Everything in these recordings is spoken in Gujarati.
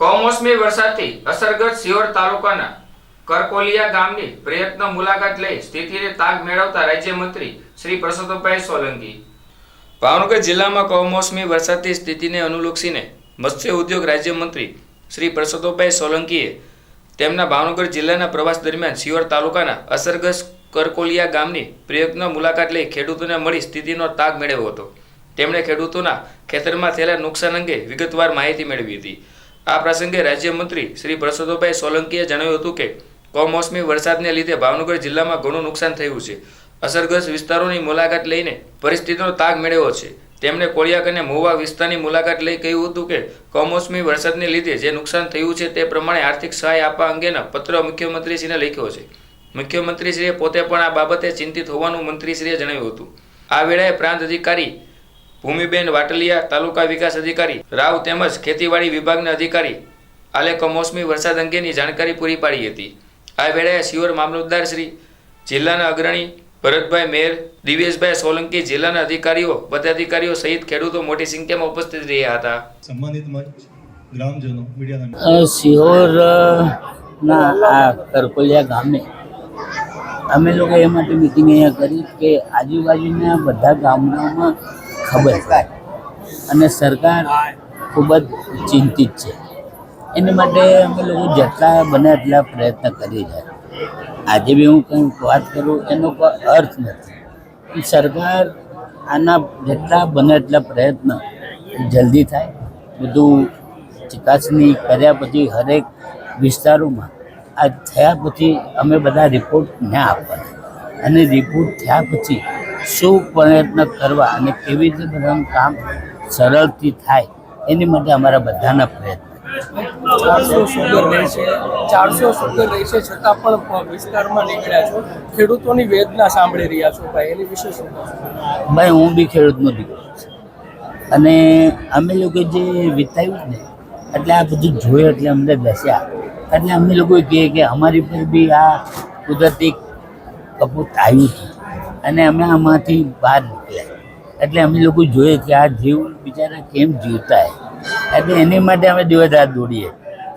કમોસમી વરસાદથી અસરગ્રસ્ત સિહોર તાલુકાના કરકોલિયા ગામની પ્રયત્ન મુલાકાત લઈ સ્થિતિને તાગ મેળવતા રાજ્યમંત્રી શ્રી પરસોત્તમભાઈ સોલંકી. ભાવનગર જિલ્લામાં કમોસમી વરસાદની સ્થિતિને અનુલક્ષીને મત્સ્ય ઉદ્યોગ રાજ્યમંત્રી શ્રી પરસોત્તમભાઈ સોલંકીએ તેમના ભાવનગર જિલ્લાના પ્રવાસ દરમિયાન સિયોર તાલુકાના અસરગ્રસ્ત કરકોલિયા ગામની પ્રયત્ન મુલાકાત લઈ ખેડૂતોને મળી સ્થિતિનો તાગ મેળવ્યો હતો. તેમણે ખેડૂતોના ખેતરમાં થયેલા નુકસાન અંગે વિગતવાર માહિતી મેળવી હતી. આ પ્રસંગે રાજ્યમંત્રી શ્રી પ્રસોદભાઈ સોલંકીએ જણાવ્યું હતું કે, કમોસમી વરસાદને લીધે ભાવનગર જિલ્લામાં ઘણું નુકસાન થયું છે. અસરગ્રસ્ત વિસ્તારોની મુલાકાત લઈને પરિસ્થિતિનો તાગ મેળવ્યો છે. તેમણે કોળિયાક અને મહુવા વિસ્તારની મુલાકાત લઈ કહ્યું હતું કે, કમોસમી વરસાદને લીધે જે નુકસાન થયું છે તે પ્રમાણે આર્થિક સહાય આપવા અંગેના પત્ર મુખ્યમંત્રીશ્રીને લખ્યો છે. મુખ્યમંત્રીશ્રીએ પોતે પણ આ બાબતે ચિંતિત હોવાનું મંત્રીશ્રીએ જણાવ્યું હતું. આ વેળાએ પ્રાંત અધિકારી ભૂમિબેન વાટલિયા તાલુકા વિકાસ અધિકારી રાવ તેમજ ખેતીવાડી વિભાગના અધિકારી આલે કમોસમી વરસાદ અંગેની જાણકારી પૂરી પાડી હતી. આ વેળાએ સિયોર મામલતદાર શ્રી જિલ્લાના અગ્રણી ભરતભાઈ મેર દિવેશભાઈ સોલંકી જિલ્લાના અધિકારીઓ પદાધિકારીઓ સહિત ખેડૂતો મોટી સંખ્યામાં ઉપસ્થિત રહ્યા હતા. સંબંધિત ગ્રામજનો મીડિયાના સિહોર ના આ કરકોલિયા ગામે અમે લોકો એ માટે મિટિંગ અહીંયા કરી કે આજુબાજુના બધા ગામડાઓમાં ખબર છે અને સરકાર ખૂબ જ ચિંતિત છે. એની માટે અમે લોકો જેટલા બને એટલા પ્રયત્ન કરી રહ્યા આજે બી હું કંઈક વાત કરું એનો કોઈ અર્થ નથી. સરકાર આના જેટલા બને એટલા પ્રયત્ન જલ્દી થાય. બધું ચકાસણી કર્યા પછી હરેક વિસ્તારોમાં આ થયા પછી અમે બધા રિપોર્ટ ના આપવાના. અને રિપોર્ટ થયા પછી શું પ્રયત્ન કરવા અને કેવી રીતે બધાનું કામ સરળથી થાય એની માટે અમારા બધાના પ્રયત્ન. ચારસો સુગર રહેશે ચારસો સુગર રહેશે છતાં પણ વિસ્તારમાં નીકળ્યા છો. ખેડૂતોની વેદના સાંભળી રહ્યા છો ભાઈ એની વિશે શું ભાઈ હું બી ખેડૂતનો દીકરો છું. અને અમે લોકો જે વિતાવ્યું ને એટલે આ બધું જોયું એટલે અમને દસ્યા એટલે અમે લોકો કહીએ કે અમારી પર બી આ કુદરતી કપૂત આવ્યું હતું. અને અમે આમાંથી બહાર નીકળ્યા. એટલે અમે લોકો જોઈએ કે આ જીવ બિચારા કેમ જીવતા હોય એટલે એની માટે અમે દિવસ રાત દોડીએ.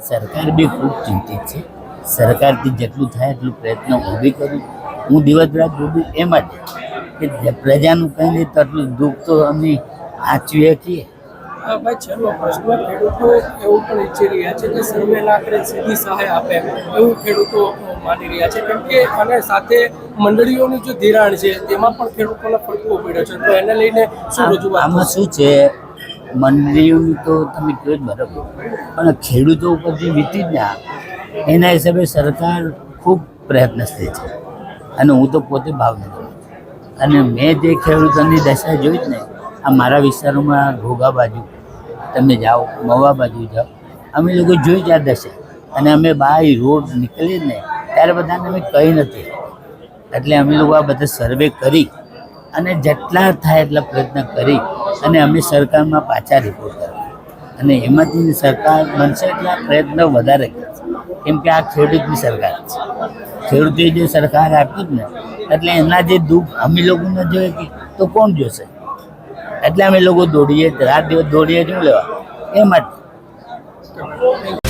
સરકાર બી ખૂબ ચિંતિત છે. સરકારથી જેટલું થાય એટલું પ્રયત્ન હું બી કરું. હું દિવસ રાત દોડું એ માટે કે પ્રજાનું કંઈ નહીં એટલું દુઃખ તો અમે આચવીએ છીએ. ભાઈ છેલ્લો પ્રશ્ન ખેડૂતો એવું પણ ઈચ્છી રહ્યા છે કે સર્વે લાખે સીધી સહાય આપે એવું ખેડૂતો માની રહ્યા છે. કેમ કે અને સાથે મંડળીઓનું જે ધિરાણ છે તેમાં પણ ખેડૂતોને ફટકો પડ્યો છે. તો એને લઈને શું રજૂઆત આમાં શું છે મંડળીઓની તો તમે કહો જ બરાબર. પણ ખેડૂતો ઉપર જે વીતી જ ના એના હિસાબે સરકાર ખૂબ પ્રયત્નશીલ છે. અને હું તો પોતે ભાવનગર. અને મેં જે ખેડૂતોની દશા જોઈ જ ને આ મારા વિસ્તારોમાં ઘોઘા બાજુ તમે જાઓ, મવા બાજુ જાઓ. અમે લોકો જોઈ જ આ અને અમે બાય રોડ નીકળીએ ને ત્યારે બધાને અમે કહી નથી. એટલે અમે લોકો આ બધા સર્વે કરી અને જેટલા થાય એટલા પ્રયત્ન કરી અને અમે સરકારમાં પાછા રિપોર્ટ કર્યા. અને એમાંથી સરકાર બનશે એટલા પ્રયત્ન વધારે કરશે કેમ કે આ ખેડૂતની સરકાર છે. ખેડૂતે જે સરકાર આપી ને, એટલે એના જે દુઃખ અમે લોકોને જોઈએ કે તો કોણ જોશે? એટલે અમે લોકો દોડીએ રાત દિવસ દોડીએ શું લેવા? એમ જ.